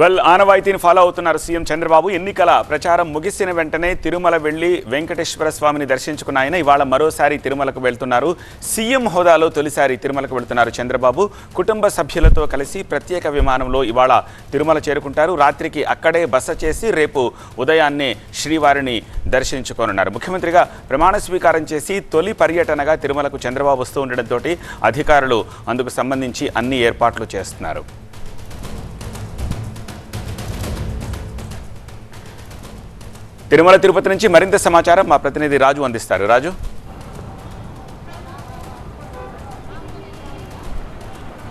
Well ఆనవాయితీని follow అవుతున్నారు CM Chandrababu. ఎన్నికల ప్రచారం ముగిసిన వెంటనే తిరుమల వెళ్ళి వెంకటేశ్వర స్వామిని దర్శించుకున్న ఆయన ఇవాళ మరోసారి తిరుమలకు వెళ్తున్నారు. సీఎం హోదాలో తొలిసారి తిరుమలకు వెళ్తున్నారు చంద్రబాబు. కుటుంబ సభ్యులతో కలిసి ప్రత్యేక విమానంలో ఇవాళ తిరుమల చేరుకుంటారు. రాత్రికి అక్కడే బస చేసి రేపు ఉదయాన్నే శ్రీవారిని దర్శించుకోనున్నారు. ముఖ్యమంత్రిగా ప్రమాణ స్వీకారం చేసి తొలి పర్యటనగా తిరుమలకు చంద్రబాబు వస్తూ ఉండడంతో అధికారులు అందుకు సంబంధించి అన్ని ఏర్పాట్లు చేస్తున్నారు. తిరుమల తిరుపతి నుంచి మరింత సమాచారం మా ప్రతినిధి రాజు అందిస్తారు. రాజు?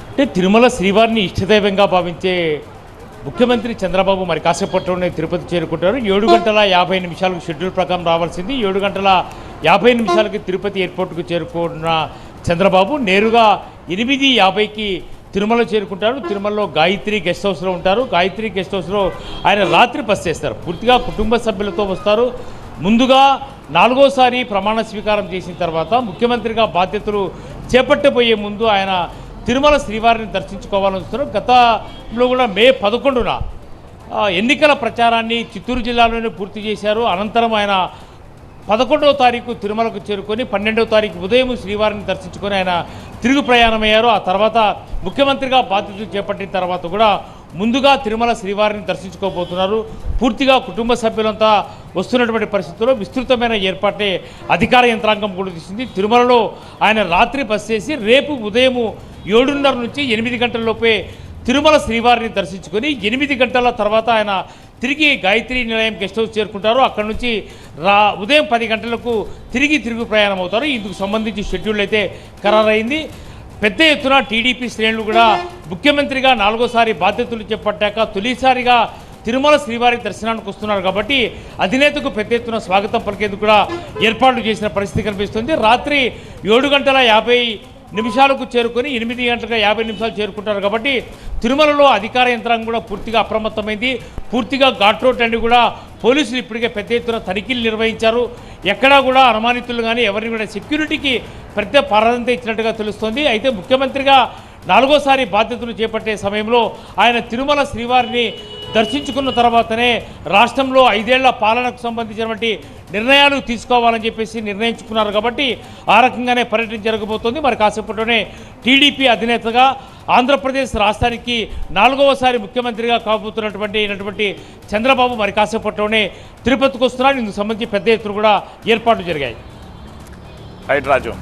అంటే తిరుమల శ్రీవారిని ఇష్టదైవంగా భావించే ముఖ్యమంత్రి చంద్రబాబు మరి కాసేపట్లోనే తిరుపతి చేరుకుంటారు. ఏడు గంటల యాభై నిమిషాలకు షెడ్యూల్ ప్రకారం రావాల్సింది. ఏడు గంటల యాభై నిమిషాలకి తిరుపతి ఎయిర్పోర్ట్కు చేరుకున్న చంద్రబాబు నేరుగా ఎనిమిది యాభైకి తిరుమల చేరుకుంటారు తిరుమలలో గాయత్రి గెస్ట్ హౌస్లో ఉంటారు. గాయత్రి గెస్ట్ హౌస్లో ఆయన రాత్రి బస్ చేస్తారు. పూర్తిగా కుటుంబ సభ్యులతో వస్తారు. ముందుగా నాలుగోసారి ప్రమాణ స్వీకారం చేసిన తర్వాత ముఖ్యమంత్రిగా బాధ్యతలు చేపట్టబోయే ముందు ఆయన తిరుమల శ్రీవారిని దర్శించుకోవాలని వస్తున్నారు గతంలో కూడా మే పదకొండున ఎన్నికల ప్రచారాన్ని చిత్తూరు జిల్లాలోనే పూర్తి చేశారు. అనంతరం ఆయన పదకొండవ తారీఖు తిరుమలకు చేరుకొని పన్నెండవ తారీఖు ఉదయం శ్రీవారిని దర్శించుకొని ఆయన తిరుగు ప్రయాణమయ్యారు. ఆ తర్వాత ముఖ్యమంత్రిగా బాధ్యతలు చేపట్టిన తర్వాత కూడా ముందుగా తిరుమల శ్రీవారిని దర్శించుకోబోతున్నారు. పూర్తిగా కుటుంబ సభ్యులంతా వస్తున్నటువంటి పరిస్థితుల్లో విస్తృతమైన ఏర్పాటే అధికార యంత్రాంగం కూడా తీసింది. తిరుమలలో ఆయన రాత్రి బస్ చేసి రేపు ఉదయము ఏడున్నర నుంచి ఎనిమిది గంటలలోపే తిరుమల శ్రీవారిని దర్శించుకొని ఎనిమిది గంటల తర్వాత ఆయన తిరిగి గాయత్రి నిలయం గెస్ట్ హౌస్ చేరుకుంటారు అక్కడ నుంచి రా ఉదయం పది గంటలకు తిరిగి తిరుగు ప్రయాణం అవుతారు ఇందుకు సంబంధించి షెడ్యూల్ అయితే ఖరారైంది. పెద్ద ఎత్తున టీడీపీ శ్రేణులు కూడా ముఖ్యమంత్రిగా నాలుగోసారి బాధ్యతలు చేపట్టాక తొలిసారిగా తిరుమల శ్రీవారి దర్శనానికి వస్తున్నారు కాబట్టి అధినేతకు పెద్ద ఎత్తున స్వాగతం పలికేందుకు కూడా ఏర్పాట్లు చేసిన పరిస్థితి కనిపిస్తుంది. రాత్రి ఏడు గంటల యాభై నిమిషాలకు చేరుకొని ఎనిమిది గంటలకు యాభై నిమిషాలు చేరుకుంటారు కాబట్టి తిరుమలలో అధికార యంత్రాంగం కూడా పూర్తిగా అప్రమత్తమైంది. పూర్తిగా ఘాట్ రోడ్ అన్ని కూడా పోలీసులు ఇప్పటికే పెద్ద ఎత్తున తనిఖీలు నిర్వహించారు. ఎక్కడా కూడా అనుమానితులు కానీ ఎవరిని కూడా సెక్యూరిటీకి పెద్ద ప్రాధాన్యత ఇచ్చినట్టుగా తెలుస్తోంది. అయితే ముఖ్యమంత్రిగా నాలుగోసారి బాధ్యతలు చేపట్టే సమయంలో ఆయన తిరుమల శ్రీవారిని దర్శించుకున్న తర్వాతనే రాష్ట్రంలో ఐదేళ్ళ పాలనకు సంబంధించినటువంటి నిర్ణయాలు తీసుకోవాలని చెప్పేసి నిర్ణయించుకున్నారు కాబట్టి ఆ రకంగానే పర్యటన జరగబోతోంది. మరి కాసేపట్లోనే టీడీపీ అధినేతగా ఆంధ్రప్రదేశ్ రాష్ట్రానికి నాలుగవసారి ముఖ్యమంత్రిగా కాబోతున్నటువంటి అయినటువంటి చంద్రబాబు మరి కాసేపట్లోనే తిరుపతికి వస్తున్నారు. ఇందుకు సంబంధించి పెద్ద ఎత్తున కూడా ఏర్పాట్లు జరిగాయి. రైట్ రాజు.